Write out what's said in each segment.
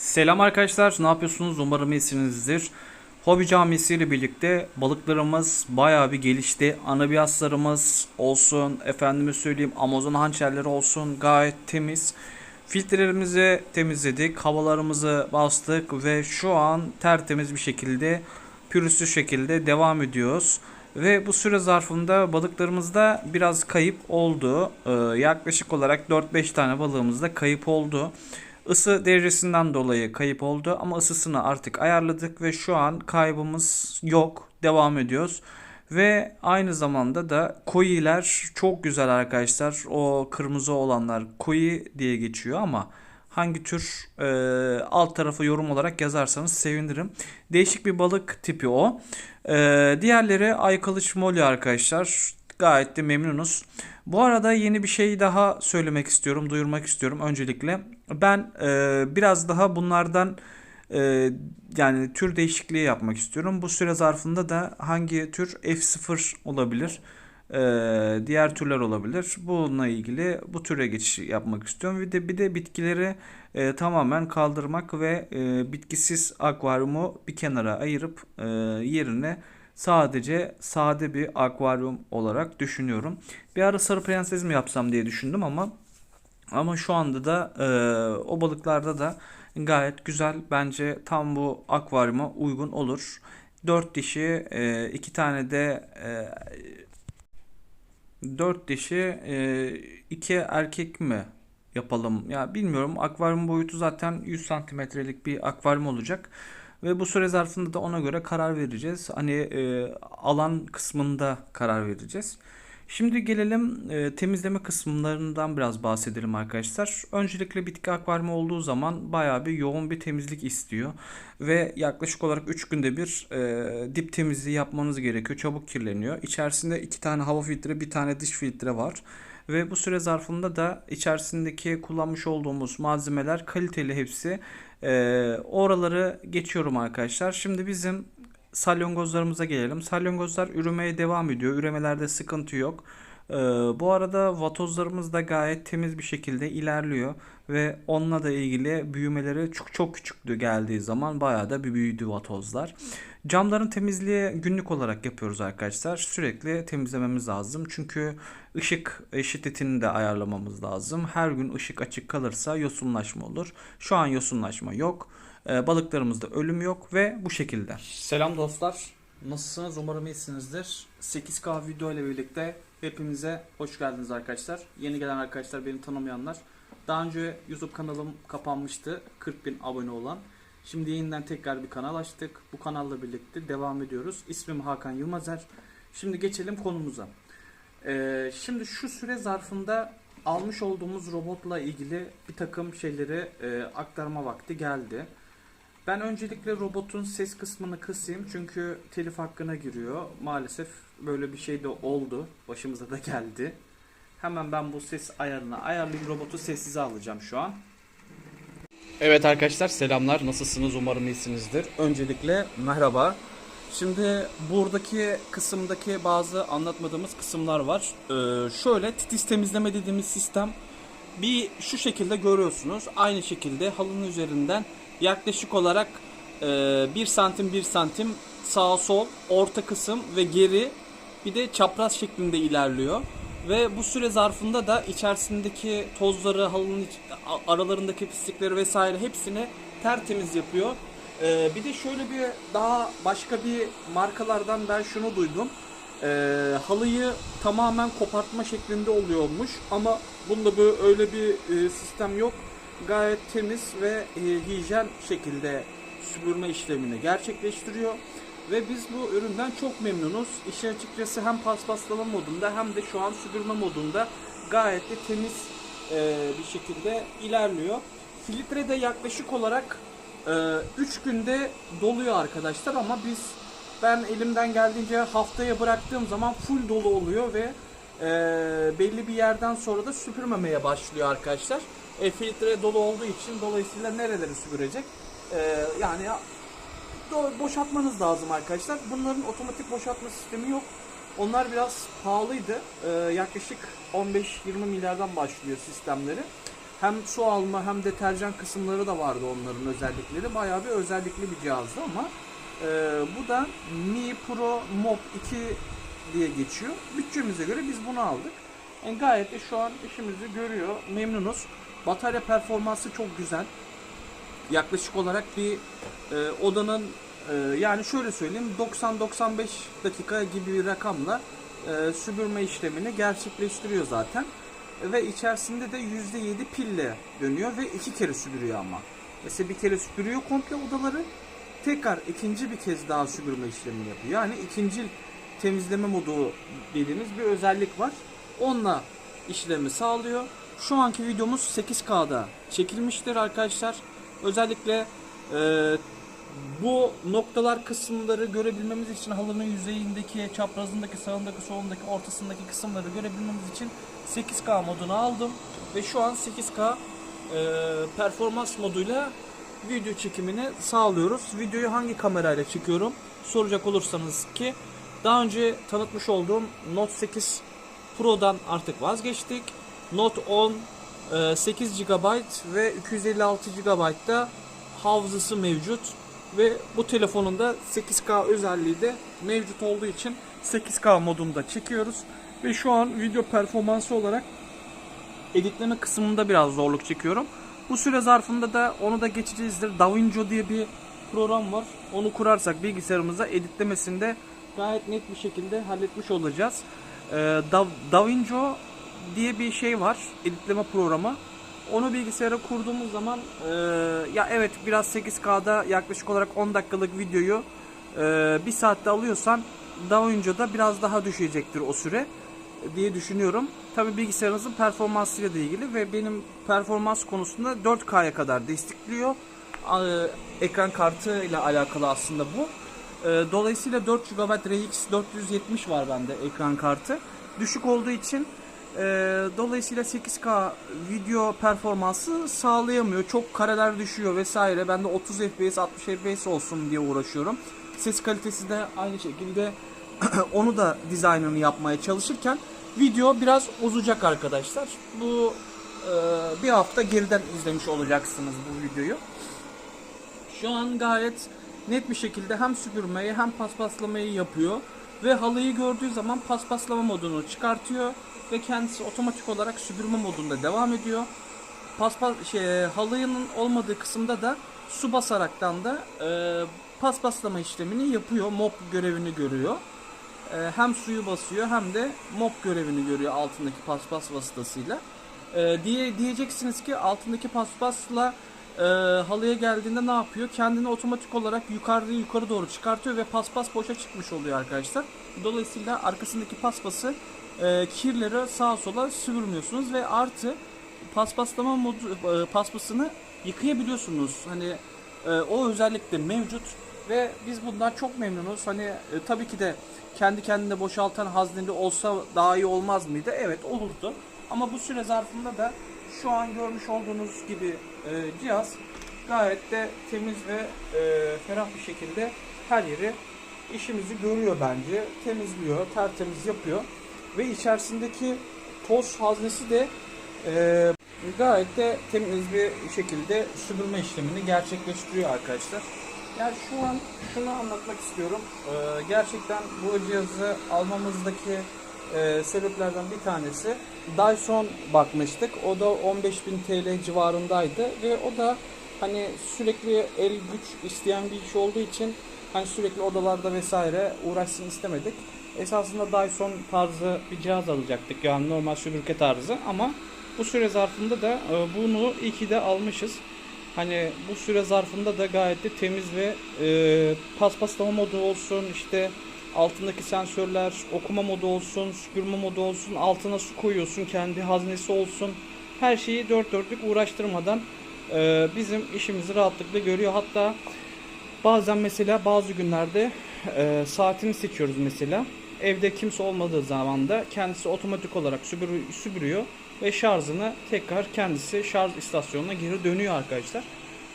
Selam arkadaşlar, ne yapıyorsunuz? Umarım iyisinizdir. Hobi Camisi ile birlikte balıklarımız bayağı bir gelişti. Anabiyaslarımız olsun, efendime söyleyeyim Amazon hançerleri olsun gayet temiz. Filtrelerimizi temizledik, havalarımızı bastık ve şu an tertemiz bir şekilde, pürüzsüz şekilde devam ediyoruz. Ve bu süre zarfında balıklarımızda biraz kayıp oldu. Ee, yaklaşık olarak 4-5 tane balığımızda kayıp oldu. Isı derecesinden dolayı kayıp oldu ama ısısını artık ayarladık ve şu an kaybımız yok. Devam ediyoruz. Ve aynı zamanda da koyiler çok güzel arkadaşlar. O kırmızı olanlar koyi diye geçiyor ama hangi tür e, alt tarafı yorum olarak yazarsanız sevinirim. Değişik bir balık tipi o. E, diğerleri ay kılıç molly arkadaşlar. Gayet de memnunuz. Bu arada yeni bir şey daha söylemek istiyorum, duyurmak istiyorum öncelikle. Ben e, biraz daha bunlardan e, yani tür değişikliği yapmak istiyorum. Bu süre zarfında da hangi tür F0 olabilir, e, diğer türler olabilir. Bununla ilgili bu türe geçiş yapmak istiyorum. Bir de bir de bitkileri e, tamamen kaldırmak ve e, bitkisiz akvaryumu bir kenara ayırıp e, yerine sadece sade bir akvaryum olarak düşünüyorum. Bir ara sarı prenses mi yapsam diye düşündüm ama ama şu anda da e, o balıklarda da gayet güzel bence tam bu akvaryuma uygun olur. 4 dişi, 2 tane de e, 4 dişi, 2 erkek mi yapalım? Ya bilmiyorum. Akvaryum boyutu zaten 100 santimetrelik bir akvaryum olacak. Ve bu süre zarfında da ona göre karar vereceğiz. Hani e, alan kısmında karar vereceğiz. Şimdi gelelim e, temizleme kısımlarından biraz bahsedelim arkadaşlar. Öncelikle bitki akvaryumu olduğu zaman bayağı bir yoğun bir temizlik istiyor. Ve yaklaşık olarak 3 günde bir e, dip temizliği yapmanız gerekiyor. Çabuk kirleniyor. İçerisinde 2 tane hava filtre, bir tane dış filtre var. Ve bu süre zarfında da içerisindeki kullanmış olduğumuz malzemeler kaliteli hepsi. Ee, oraları geçiyorum arkadaşlar. Şimdi bizim salyangozlarımıza gelelim. Salyangozlar üremeye devam ediyor. Üremelerde sıkıntı yok. Ee, bu arada vatozlarımız da gayet temiz bir şekilde ilerliyor ve onunla da ilgili büyümeleri çok çok küçüktü geldiği zaman bayağı da bir büyüdü vatozlar. Camların temizliği günlük olarak yapıyoruz arkadaşlar. Sürekli temizlememiz lazım. Çünkü ışık şiddetini de ayarlamamız lazım. Her gün ışık açık kalırsa yosunlaşma olur. Şu an yosunlaşma yok. Ee, balıklarımızda ölüm yok ve bu şekilde. Selam dostlar. Nasılsınız? Umarım iyisinizdir. 8K video ile birlikte hepinize hoş geldiniz arkadaşlar. Yeni gelen arkadaşlar beni tanımayanlar. Daha önce YouTube kanalım kapanmıştı. 40 bin abone olan. Şimdi yeniden tekrar bir kanal açtık. Bu kanalla birlikte devam ediyoruz. İsmim Hakan Yılmazer. Şimdi geçelim konumuza. Ee, şimdi şu süre zarfında almış olduğumuz robotla ilgili bir takım şeyleri e, aktarma vakti geldi. Ben öncelikle robotun ses kısmını kısayım çünkü telif hakkına giriyor. Maalesef böyle bir şey de oldu. Başımıza da geldi. Hemen ben bu ses ayarını ayarlayayım. Robotu sessize alacağım şu an. Evet arkadaşlar selamlar. Nasılsınız? Umarım iyisinizdir. Öncelikle merhaba. Şimdi buradaki kısımdaki bazı anlatmadığımız kısımlar var. Ee, şöyle titiz temizleme dediğimiz sistem bir şu şekilde görüyorsunuz. Aynı şekilde halının üzerinden yaklaşık olarak e, 1 santim 1 santim sağ sol orta kısım ve geri bir de çapraz şeklinde ilerliyor. Ve bu süre zarfında da içerisindeki tozları, halının aralarındaki pislikleri vesaire hepsini tertemiz yapıyor. Ee, bir de şöyle bir daha başka bir markalardan ben şunu duydum. Ee, halıyı tamamen kopartma şeklinde oluyormuş ama bunda böyle öyle bir e, sistem yok. Gayet temiz ve e, hijyen şekilde süpürme işlemini gerçekleştiriyor. Ve biz bu üründen çok memnunuz. İşin açıkçası hem paspaslama modunda hem de şu an süpürme modunda gayet de temiz e, bir şekilde ilerliyor. Filtre de yaklaşık olarak 3 günde doluyor arkadaşlar ama biz ben elimden geldiğince haftaya bıraktığım zaman full dolu oluyor ve e, belli bir yerden sonra da süpürmemeye başlıyor arkadaşlar. E, filtre dolu olduğu için dolayısıyla nereleri süpürecek? E, yani boşaltmanız lazım arkadaşlar. Bunların otomatik boşaltma sistemi yok. Onlar biraz pahalıydı. Ee, yaklaşık 15-20 milyardan başlıyor sistemleri. hem su alma hem deterjan kısımları da vardı onların özellikleri. Bayağı bir özellikli bir cihazdı ama e, bu da Mi Pro Mop 2 diye geçiyor. Bütçemize göre biz bunu aldık. Yani gayet de şu an işimizi görüyor. Memnunuz. Batarya performansı çok güzel. Yaklaşık olarak bir e, odanın e, yani şöyle söyleyeyim 90-95 dakika gibi bir rakamla e, süpürme işlemini gerçekleştiriyor zaten. Ve içerisinde de %7 pille dönüyor ve iki kere süpürüyor ama. Mesela bir kere süpürüyor komple odaları. Tekrar ikinci bir kez daha süpürme işlemini yapıyor. Yani ikinci temizleme modu dediğimiz bir özellik var. Onunla işlemi sağlıyor. Şu anki videomuz 8K'da çekilmiştir arkadaşlar. Özellikle e, bu noktalar kısımları görebilmemiz için halının yüzeyindeki, çaprazındaki, sağındaki, solundaki, ortasındaki kısımları görebilmemiz için 8K modunu aldım. Ve şu an 8K e, performans moduyla video çekimini sağlıyoruz. Videoyu hangi kamerayla çekiyorum soracak olursanız ki daha önce tanıtmış olduğum Note 8 Pro'dan artık vazgeçtik. Note 10 e, 8 GB ve 256 GB da hafızası mevcut ve bu telefonun da 8K özelliği de mevcut olduğu için 8K modunda çekiyoruz ve şu an video performansı olarak editleme kısmında biraz zorluk çekiyorum. Bu süre zarfında da onu da geçeceğizdir. DaVinci diye bir program var. Onu kurarsak bilgisayarımıza editlemesinde gayet net bir şekilde halletmiş olacağız. Ee, Da- DaVinci diye bir şey var. Editleme programı. Onu bilgisayara kurduğumuz zaman e, ya evet biraz 8K'da yaklaşık olarak 10 dakikalık videoyu e, bir saatte alıyorsan DaVinci'de biraz daha düşecektir o süre diye düşünüyorum. Tabi bilgisayarınızın performansıyla da ilgili ve benim performans konusunda 4K'ya kadar destekliyor. Ekran kartı ile alakalı aslında bu. Ee, Dolayısıyla 4 GB RX 470 var bende ekran kartı. Düşük olduğu için e, dolayısıyla 8K video performansı sağlayamıyor. Çok kareler düşüyor vesaire. Ben de 30 FPS 60 FPS olsun diye uğraşıyorum. Ses kalitesi de aynı şekilde onu da dizaynını yapmaya çalışırken video biraz uzayacak arkadaşlar. Bu e, bir hafta geriden izlemiş olacaksınız bu videoyu. Şu an gayet net bir şekilde hem süpürmeyi hem paspaslamayı yapıyor ve halıyı gördüğü zaman paspaslama modunu çıkartıyor ve kendisi otomatik olarak süpürme modunda devam ediyor. Paspas şey halının olmadığı kısımda da su basaraktan da e, paspaslama işlemini yapıyor. Mop görevini görüyor. E, hem suyu basıyor hem de mop görevini görüyor altındaki paspas vasıtasıyla. E, diye diyeceksiniz ki altındaki paspasla e, halıya geldiğinde ne yapıyor? Kendini otomatik olarak yukarı yukarı doğru çıkartıyor ve paspas boşa çıkmış oluyor arkadaşlar. Dolayısıyla arkasındaki paspası e, kirleri sağa sola süpürmüyorsunuz ve artı paspaslama modu e, paspasını yıkayabiliyorsunuz. Hani e, o özellik de mevcut ve biz bundan çok memnunuz. Hani e, tabii ki de kendi kendine boşaltan hazneli olsa daha iyi olmaz mıydı? Evet olurdu. Ama bu süre zarfında da şu an görmüş olduğunuz gibi e, cihaz gayet de temiz ve e, ferah bir şekilde her yeri işimizi görüyor bence. Temizliyor, tertemiz yapıyor. Ve içerisindeki toz haznesi de e, gayet de temiz bir şekilde süpürme işlemini gerçekleştiriyor arkadaşlar. Yani şu an şunu anlatmak istiyorum. E, gerçekten bu cihazı almamızdaki e, sebeplerden bir tanesi Dyson bakmıştık. O da 15.000 TL civarındaydı ve o da hani sürekli el güç isteyen bir iş olduğu için hani sürekli odalarda vesaire uğraşsın istemedik. Esasında Dyson tarzı bir cihaz alacaktık. Yani normal süpürge tarzı ama bu süre zarfında da e, bunu iyi ki de almışız. Hani bu süre zarfında da gayet de temiz ve e, paspaslama modu olsun işte altındaki sensörler okuma modu olsun süpürme modu olsun altına su koyuyorsun kendi haznesi olsun. Her şeyi dört dörtlük uğraştırmadan e, bizim işimizi rahatlıkla görüyor. Hatta bazen mesela bazı günlerde e, saatini seçiyoruz mesela evde kimse olmadığı zaman da kendisi otomatik olarak süpür- süpürüyor ve şarjını tekrar kendisi şarj istasyonuna geri dönüyor arkadaşlar.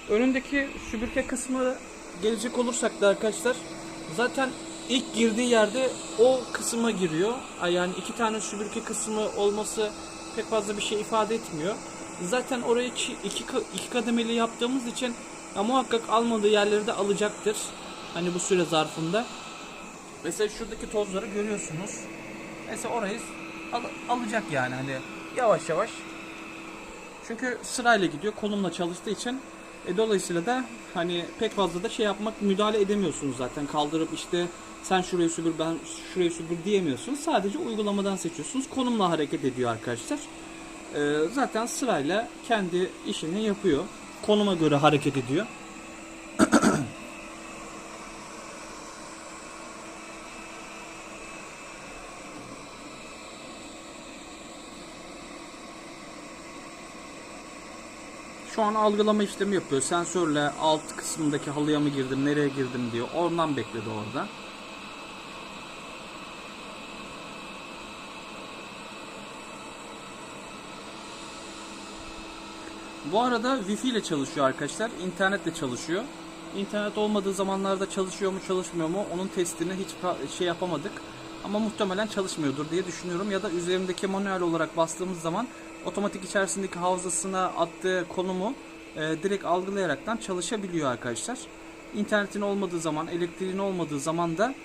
Önündeki süpürge kısmı gelecek olursak da arkadaşlar zaten ilk girdiği yerde o kısma giriyor. Yani iki tane süpürge kısmı olması pek fazla bir şey ifade etmiyor. Zaten orayı iki, ka- iki kademeli yaptığımız için ya muhakkak almadığı yerleri de alacaktır. Hani bu süre zarfında. Mesela şuradaki tozları görüyorsunuz. Mesela orayı al- alacak yani hani yavaş yavaş. Çünkü sırayla gidiyor kolumla çalıştığı için e, dolayısıyla da hani pek fazla da şey yapmak müdahale edemiyorsunuz zaten kaldırıp işte sen şurayı süpür ben şurayı süpür diyemiyorsunuz. Sadece uygulamadan seçiyorsunuz. Konumla hareket ediyor arkadaşlar. E, zaten sırayla kendi işini yapıyor. Konuma göre hareket ediyor. Şu an algılama işlemi yapıyor. Sensörle alt kısmındaki halıya mı girdim, nereye girdim diyor. Ondan bekledi orada. Bu arada Wi-Fi ile çalışıyor arkadaşlar. İnternetle çalışıyor. İnternet olmadığı zamanlarda çalışıyor mu çalışmıyor mu onun testini hiç şey yapamadık. Ama muhtemelen çalışmıyordur diye düşünüyorum. Ya da üzerindeki manuel olarak bastığımız zaman otomatik içerisindeki havzasına attığı konumu e, direkt algılayaraktan çalışabiliyor arkadaşlar. İnternetin olmadığı zaman, elektriğin olmadığı zaman da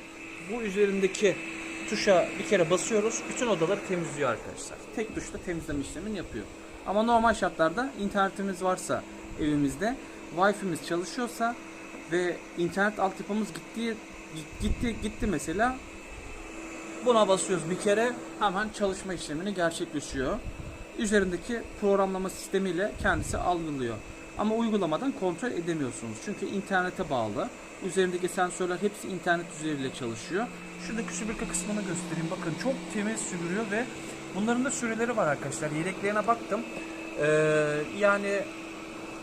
bu üzerindeki tuşa bir kere basıyoruz. Bütün odaları temizliyor arkadaşlar. Tek tuşla temizleme işlemini yapıyor. Ama normal şartlarda internetimiz varsa evimizde, Wi-Fi'miz çalışıyorsa ve internet altyapımız gitti gitti gitti mesela buna basıyoruz bir kere hemen çalışma işlemini gerçekleşiyor. Üzerindeki programlama sistemiyle kendisi algılıyor. Ama uygulamadan kontrol edemiyorsunuz. Çünkü internete bağlı. Üzerindeki sensörler hepsi internet üzeriyle çalışıyor. Şuradaki süpürge kısmını göstereyim. Bakın çok temiz süpürüyor ve bunların da süreleri var arkadaşlar. Yedeklerine baktım. Ee, yani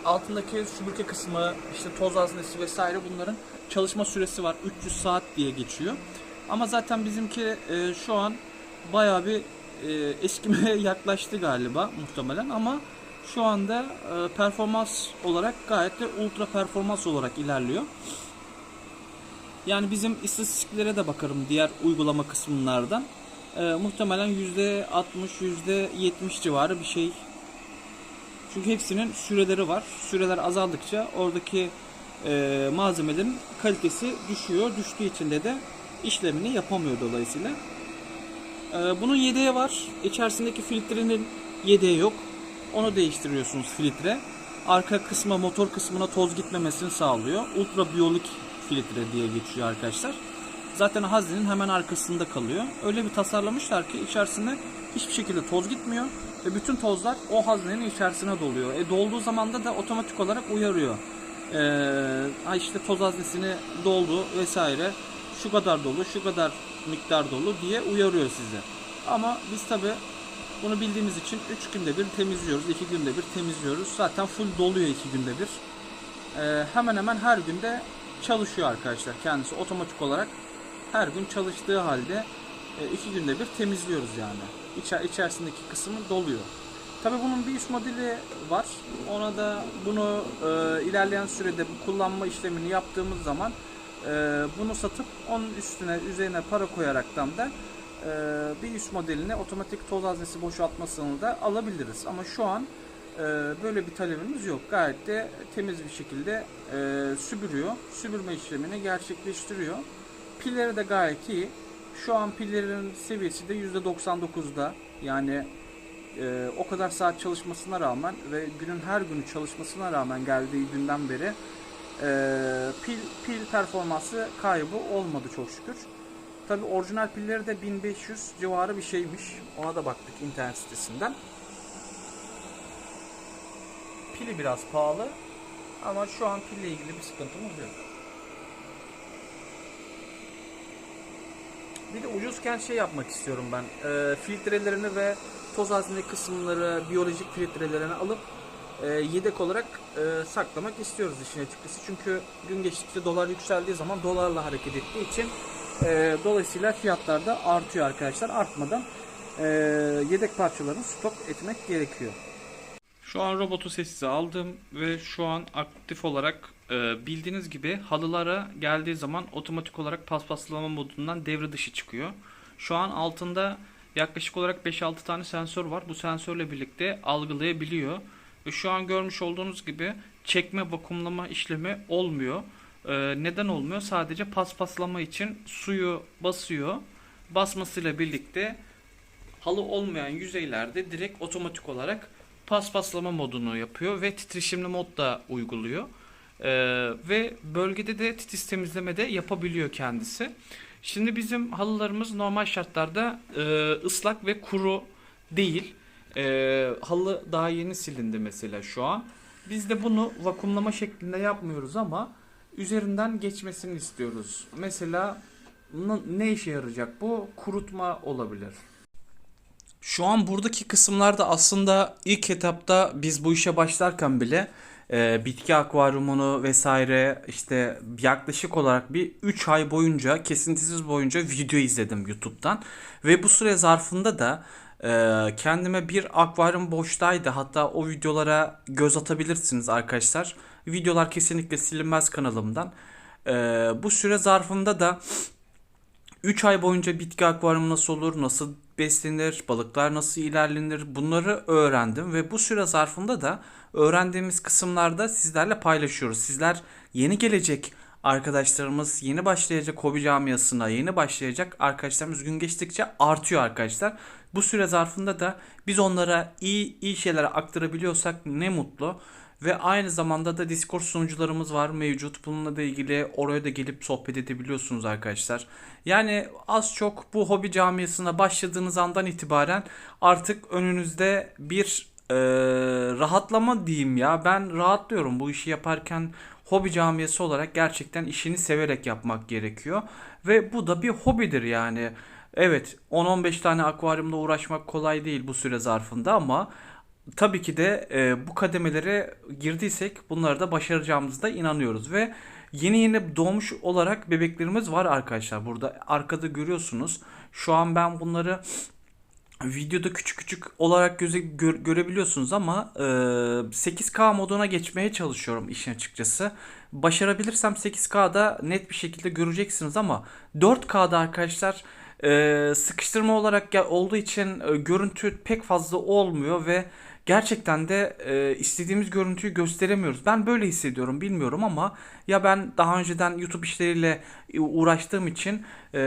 altındaki süpürge kısmı, işte toz haznesi vesaire bunların çalışma süresi var. 300 saat diye geçiyor. Ama zaten bizimki e, şu an bayağı bir e, eskimeye yaklaştı galiba muhtemelen ama şu anda e, performans olarak gayet de ultra performans olarak ilerliyor. Yani bizim istatistiklere de bakarım diğer uygulama kısımlardan. E, muhtemelen %60, %70 civarı bir şey. Çünkü hepsinin süreleri var. Süreler azaldıkça oradaki e, malzemelerin kalitesi düşüyor. Düştüğü için de de işlemini yapamıyor dolayısıyla. E, bunun yedeği var. İçerisindeki filtrenin yedeği yok. Onu değiştiriyorsunuz filtre. Arka kısma, motor kısmına toz gitmemesini sağlıyor. Ultra biyoluk filtre diye geçiyor arkadaşlar. Zaten haznenin hemen arkasında kalıyor. Öyle bir tasarlamışlar ki içerisinde hiçbir şekilde toz gitmiyor ve bütün tozlar o haznenin içerisine doluyor. E dolduğu zaman da otomatik olarak uyarıyor. Ee, işte toz haznesini doldu vesaire. Şu kadar dolu, şu kadar miktar dolu diye uyarıyor size. Ama biz tabi bunu bildiğimiz için 3 günde bir temizliyoruz, 2 günde bir temizliyoruz. Zaten full doluyor 2 günde bir. Ee, hemen hemen her günde çalışıyor arkadaşlar kendisi otomatik olarak her gün çalıştığı halde e, iki günde bir temizliyoruz yani. İçer, içerisindeki kısmı doluyor. Tabii bunun bir üst modeli var. Ona da bunu e, ilerleyen sürede bu kullanma işlemini yaptığımız zaman e, bunu satıp onun üstüne üzerine para koyaraktan da e, bir üst modelini otomatik toz haznesi boşaltmasını da alabiliriz. Ama şu an e, böyle bir talebimiz yok. Gayet de temiz bir şekilde e, süpürüyor. Süpürme işlemini gerçekleştiriyor. Pilleri de gayet iyi. Şu an pillerin seviyesi de %99'da. Yani e, o kadar saat çalışmasına rağmen ve günün her günü çalışmasına rağmen geldiği günden beri e, pil pil performansı kaybı olmadı çok şükür. Tabi orijinal pilleri de 1500 civarı bir şeymiş. Ona da baktık internet sitesinden. Pili biraz pahalı ama şu an pille ilgili bir sıkıntımız yok. Bir de ucuzken şey yapmak istiyorum ben. E, filtrelerini ve toz hazne kısımları, biyolojik filtrelerini alıp e, yedek olarak e, saklamak istiyoruz işin açıkçası. Çünkü gün geçtikçe dolar yükseldiği zaman dolarla hareket ettiği için e, dolayısıyla fiyatlar da artıyor arkadaşlar. Artmadan e, yedek parçalarını stok etmek gerekiyor. Şu an robotu sessize aldım ve şu an aktif olarak e, bildiğiniz gibi halılara geldiği zaman otomatik olarak paspaslama modundan devre dışı çıkıyor. Şu an altında yaklaşık olarak 5-6 tane sensör var. Bu sensörle birlikte algılayabiliyor. Şu an görmüş olduğunuz gibi çekme vakumlama işlemi olmuyor. Ee, neden olmuyor? Sadece paspaslama için suyu basıyor. Basmasıyla birlikte halı olmayan yüzeylerde direkt otomatik olarak paspaslama modunu yapıyor ve titreşimli mod da uyguluyor. Ee, ve bölgede de titiz temizleme de yapabiliyor kendisi. Şimdi bizim halılarımız normal şartlarda e, ıslak ve kuru değil. E, halı daha yeni silindi mesela şu an. Biz de bunu vakumlama şeklinde yapmıyoruz ama üzerinden geçmesini istiyoruz. Mesela ne işe yarayacak bu? Kurutma olabilir. Şu an buradaki kısımlarda aslında ilk etapta biz bu işe başlarken bile e, bitki akvaryumunu vesaire işte yaklaşık olarak bir 3 ay boyunca kesintisiz boyunca video izledim YouTube'dan. Ve bu süre zarfında da e, kendime bir akvaryum boştaydı. Hatta o videolara göz atabilirsiniz arkadaşlar. Videolar kesinlikle silinmez kanalımdan. E, bu süre zarfında da 3 ay boyunca bitki akvaryumu nasıl olur, nasıl beslenir, balıklar nasıl ilerlenir bunları öğrendim ve bu süre zarfında da öğrendiğimiz kısımlarda sizlerle paylaşıyoruz. Sizler yeni gelecek arkadaşlarımız, yeni başlayacak hobi camiasına, yeni başlayacak arkadaşlarımız gün geçtikçe artıyor arkadaşlar. Bu süre zarfında da biz onlara iyi iyi şeyler aktarabiliyorsak ne mutlu. Ve aynı zamanda da Discord sunucularımız var mevcut. Bununla da ilgili oraya da gelip sohbet edebiliyorsunuz arkadaşlar. Yani az çok bu hobi camiasına başladığınız andan itibaren artık önünüzde bir e, rahatlama diyeyim ya. Ben rahatlıyorum bu işi yaparken hobi camiası olarak gerçekten işini severek yapmak gerekiyor. Ve bu da bir hobidir yani. Evet 10-15 tane akvaryumla uğraşmak kolay değil bu süre zarfında ama tabii ki de e, bu kademelere girdiysek bunları da başaracağımıza inanıyoruz ve yeni yeni doğmuş olarak bebeklerimiz var arkadaşlar. Burada arkada görüyorsunuz. Şu an ben bunları videoda küçük küçük olarak göze gör- görebiliyorsunuz ama e, 8K moduna geçmeye çalışıyorum işin açıkçası. Başarabilirsem 8K'da net bir şekilde göreceksiniz ama 4K'da arkadaşlar e, sıkıştırma olarak olduğu için e, görüntü pek fazla olmuyor ve gerçekten de e, istediğimiz görüntüyü gösteremiyoruz. Ben böyle hissediyorum bilmiyorum ama ya ben daha önceden YouTube işleriyle uğraştığım için e,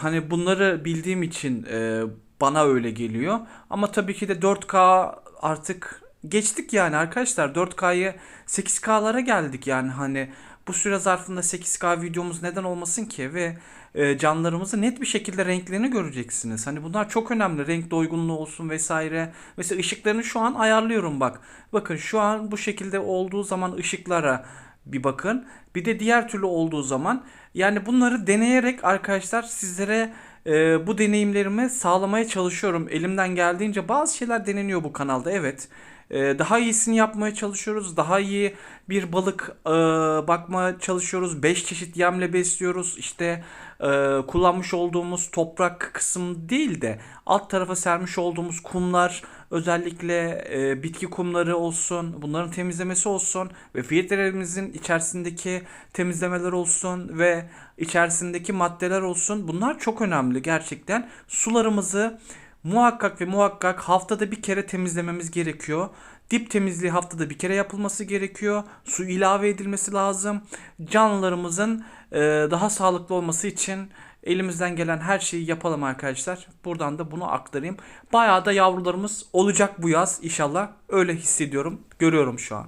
hani bunları bildiğim için e, bana öyle geliyor. Ama tabii ki de 4K artık geçtik yani arkadaşlar 4K'yı 8K'lara geldik yani hani bu süre zarfında 8K videomuz neden olmasın ki ve e, canlarımızı net bir şekilde renklerini göreceksiniz. Hani bunlar çok önemli. Renk doygunluğu olsun vesaire. Mesela ışıklarını şu an ayarlıyorum bak. Bakın şu an bu şekilde olduğu zaman ışıklara bir bakın. Bir de diğer türlü olduğu zaman yani bunları deneyerek arkadaşlar sizlere e, bu deneyimlerimi sağlamaya çalışıyorum. Elimden geldiğince bazı şeyler deneniyor bu kanalda evet. E, daha iyisini yapmaya çalışıyoruz. Daha iyi bir balık e, bakmaya çalışıyoruz. 5 çeşit yemle besliyoruz. İşte e, kullanmış olduğumuz toprak kısım değil de alt tarafa sermiş olduğumuz kumlar özellikle e, bitki kumları olsun bunların temizlemesi olsun ve filtrelerimizin içerisindeki temizlemeler olsun ve içerisindeki maddeler olsun bunlar çok önemli gerçekten sularımızı muhakkak ve muhakkak haftada bir kere temizlememiz gerekiyor. Dip temizliği haftada bir kere yapılması gerekiyor. Su ilave edilmesi lazım. Canlılarımızın e, daha sağlıklı olması için elimizden gelen her şeyi yapalım arkadaşlar. Buradan da bunu aktarayım. Bayağı da yavrularımız olacak bu yaz inşallah. Öyle hissediyorum, görüyorum şu an.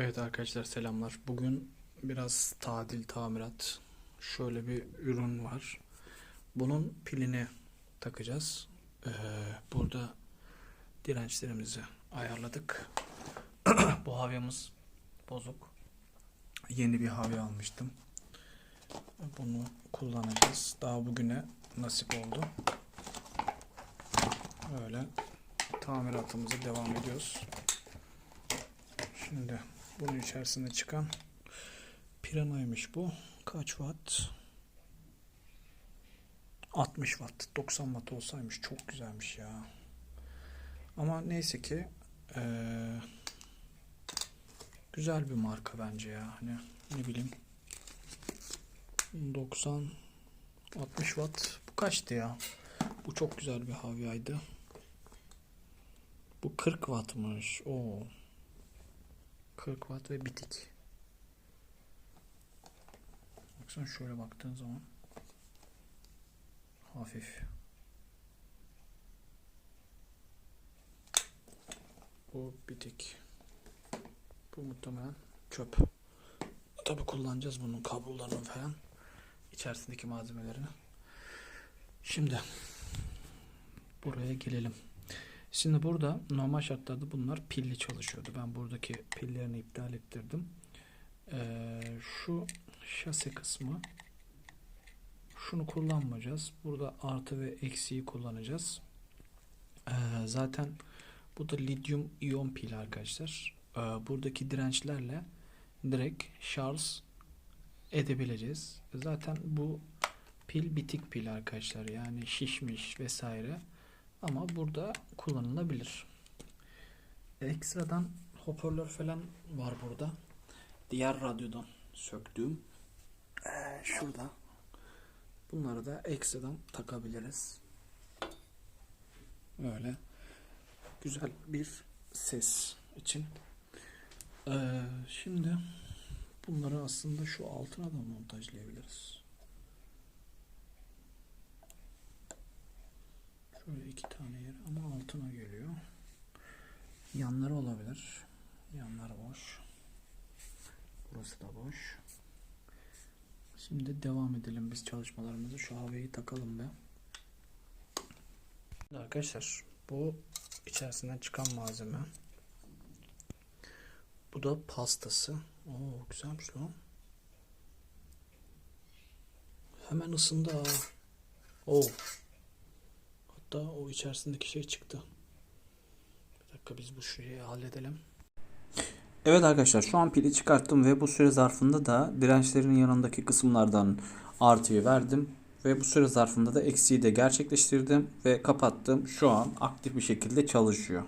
Evet arkadaşlar selamlar. Bugün biraz tadil tamirat. Şöyle bir ürün var. Bunun pilini takacağız. Ee, burada dirençlerimizi ayarladık. Bu havyamız bozuk. Yeni bir havya almıştım. Bunu kullanacağız. Daha bugüne nasip oldu. Böyle tamiratımıza devam ediyoruz. Şimdi bunun içerisinde çıkan Piranha'ymış bu. Kaç watt? 60 watt. 90 watt olsaymış çok güzelmiş ya. Ama neyse ki eee, güzel bir marka bence ya. Hani ne bileyim 90 60 watt. Bu kaçtı ya? Bu çok güzel bir havyaydı. Bu 40 wattmış. Oo. 40 watt ve bitik. Baksana şöyle baktığın zaman hafif. Bu bitik. Bu muhtemelen çöp. Tabi kullanacağız bunun kablolarını falan. içerisindeki malzemelerini. Şimdi buraya gelelim. Şimdi burada normal şartlarda bunlar pilli çalışıyordu. Ben buradaki pillerini iptal ettirdim. Ee, şu şase kısmı şunu kullanmayacağız. Burada artı ve eksiği kullanacağız. Ee, zaten bu da lityum iyon pil arkadaşlar. Ee, buradaki dirençlerle direkt şarj edebileceğiz. Zaten bu pil bitik pil arkadaşlar. Yani şişmiş vesaire. Ama burada kullanılabilir. Ekstradan hoparlör falan var burada. Diğer radyodan söktüğüm. Ee, şurada. Bunları da ekstradan takabiliriz. Öyle. Güzel bir ses için. Ee, şimdi bunları aslında şu altına da montajlayabiliriz. Şöyle iki tane yer ama altına geliyor. Yanları olabilir. Yanlar boş. Burası da boş. Şimdi devam edelim biz çalışmalarımızı. Şu havayı takalım be. Arkadaşlar bu içerisinden çıkan malzeme. Bu da pastası. Oo güzelmiş lan. Hemen ısındı ha. Oo. Hatta o içerisindeki şey çıktı. Bir dakika biz bu şeyi halledelim. Evet arkadaşlar şu an pili çıkarttım ve bu süre zarfında da dirençlerin yanındaki kısımlardan artıyı verdim. Ve bu süre zarfında da eksiği de gerçekleştirdim ve kapattım. Şu an aktif bir şekilde çalışıyor.